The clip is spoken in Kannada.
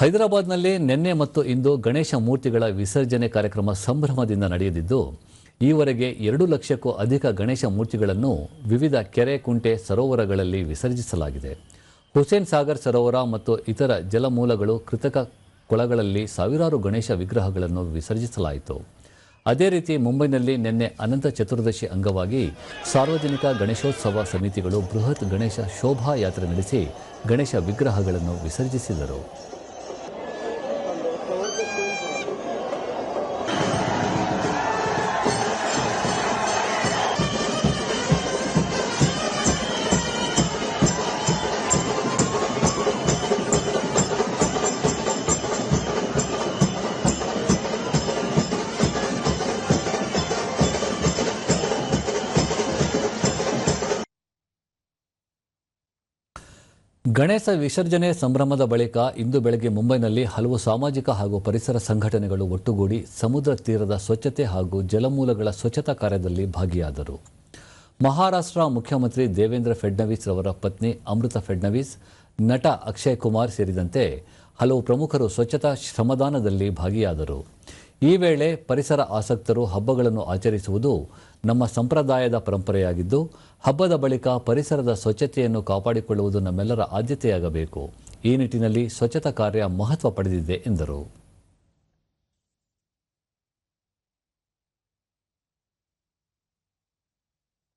ಹೈದರಾಬಾದ್ನಲ್ಲಿ ನಿನ್ನೆ ಮತ್ತು ಇಂದು ಗಣೇಶ ಮೂರ್ತಿಗಳ ವಿಸರ್ಜನೆ ಕಾರ್ಯಕ್ರಮ ಸಂಭ್ರಮದಿಂದ ನಡೆಯದಿದ್ದು ಈವರೆಗೆ ಎರಡು ಲಕ್ಷಕ್ಕೂ ಅಧಿಕ ಗಣೇಶ ಮೂರ್ತಿಗಳನ್ನು ವಿವಿಧ ಕೆರೆ, ಕುಂಟೆ, ಸರೋವರಗಳಲ್ಲಿ ವಿಸರ್ಜಿಸಲಾಗಿದೆ. ಹುಸೇನ್ ಸಾಗರ್ ಸರೋವರ ಮತ್ತು ಇತರ ಜಲಮೂಲಗಳು ಕೃತಕ ಕೊಳಗಳಲ್ಲಿ ಸಾವಿರಾರು ಗಣೇಶ ವಿಗ್ರಹಗಳನ್ನು ವಿಸರ್ಜಿಸಲಾಯಿತು. ಅದೇ ರೀತಿ ಮುಂಬೈನಲ್ಲಿ ನಿನ್ನೆ ಅನಂತ ಚತುರ್ದಶಿ ಅಂಗವಾಗಿ ಸಾರ್ವಜನಿಕ ಗಣೇಶೋತ್ಸವ ಸಮಿತಿಗಳು ಬೃಹತ್ ಗಣೇಶ ಶೋಭಾಯಾತ್ರೆ ನಡೆಸಿ ಗಣೇಶ ವಿಗ್ರಹಗಳನ್ನು ವಿಸರ್ಜಿಸಿದರು. ಗಣೇಶ ವಿಸರ್ಜನೆ ಸಂಭ್ರಮದ ಬಳಿಕ ಇಂದು ಬೆಳಗ್ಗೆ ಮುಂಬೈನಲ್ಲಿ ಹಲವು ಸಾಮಾಜಿಕ ಹಾಗೂ ಪರಿಸರ ಸಂಘಟನೆಗಳು ಒಟ್ಟುಗೂಡಿ ಸಮುದ್ರ ತೀರದ ಸ್ವಚ್ಛತೆ ಹಾಗೂ ಜಲಮೂಲಗಳ ಸ್ವಚ್ಛತಾ ಕಾರ್ಯದಲ್ಲಿ ಭಾಗಿಯಾದರು. ಮಹಾರಾಷ್ಟ್ರ ಮುಖ್ಯಮಂತ್ರಿ ದೇವೇಂದ್ರ ಫಡ್ನವೀಸ್ ರವರ ಪತ್ನಿ ಅಮೃತ ಫಡ್ನವೀಸ್, ನಟ ಅಕ್ಷಯ್ ಕುಮಾರ್ ಸೇರಿದಂತೆ ಹಲವು ಪ್ರಮುಖರು ಸ್ವಚ್ಛತಾ ಶ್ರಮದಾನದಲ್ಲಿ ಭಾಗಿಯಾದರು. ಈ ವೇಳೆ ಪರಿಸರ ಆಸಕ್ತರು ಹಬ್ಬಗಳನ್ನು ಆಚರಿಸುವುದು ನಮ್ಮ ಸಂಪ್ರದಾಯದ ಪರಂಪರೆಯಾಗಿದ್ದು, ಹಬ್ಬದ ಬಳಿಕ ಪರಿಸರದ ಸ್ವಚ್ಛತೆಯನ್ನು ಕಾಪಾಡಿಕೊಳ್ಳುವುದು ನಮ್ಮೆಲ್ಲರ ಆದ್ಯತೆಯಾಗಬೇಕು. ಈ ನಿಟ್ಟಿನಲ್ಲಿ ಸ್ವಚ್ಛತಾ ಕಾರ್ಯ ಮಹತ್ವ ಪಡೆದಿದೆ, ಎಂದರು.